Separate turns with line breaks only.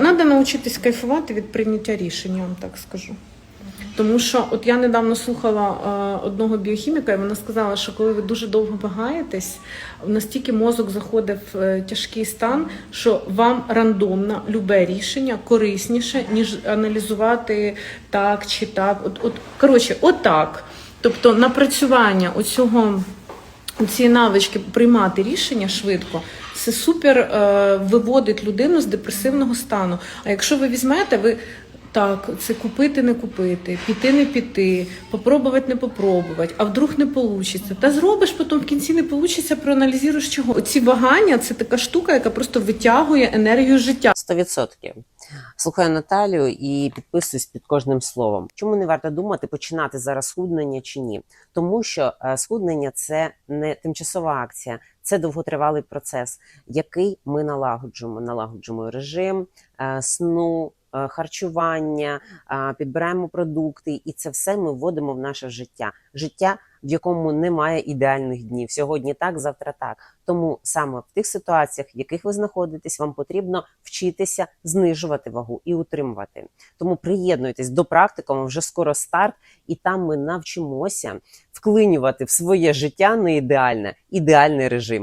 надо навчитись кайфувати від прийняття рішень, я вам так скажу. Тому що от я недавно слухала е, одного біохіміка, і вона сказала, що коли ви дуже довго вагаєтесь, настільки мозок заходить в е, тяжкий стан, що вам рандомно любе рішення корисніше, ніж аналізувати так чи так. От, от коротше, отак. Тобто напрацювання оцього ці навички приймати рішення швидко, це супер е, виводить людину з депресивного стану. А якщо ви візьмете, ви так, це купити, не купити, піти, не піти, попробувати, не попробувати, а вдруг не вийде. Та зробиш, потім в кінці не вийде, проаналізуєш чого. Оці вагання це така штука, яка просто витягує енергію життя.
100%. Слухаю Наталію і підписуюсь під кожним словом. Чому не варто думати, починати зараз схуднення чи ні? Тому що е, схуднення це не тимчасова акція, це довготривалий процес, який ми налагоджуємо. Налагоджуємо режим е, сну. Е, Харчування, підбираємо продукти, і це все ми вводимо в наше життя. Життя, в якому немає ідеальних днів. Сьогодні так, завтра так. Тому саме в тих ситуаціях, в яких ви знаходитесь, вам потрібно вчитися знижувати вагу і утримувати. Тому приєднуйтесь до практикуму, вже скоро старт, і там ми навчимося вклинювати в своє життя не ідеальне, ідеальний режим.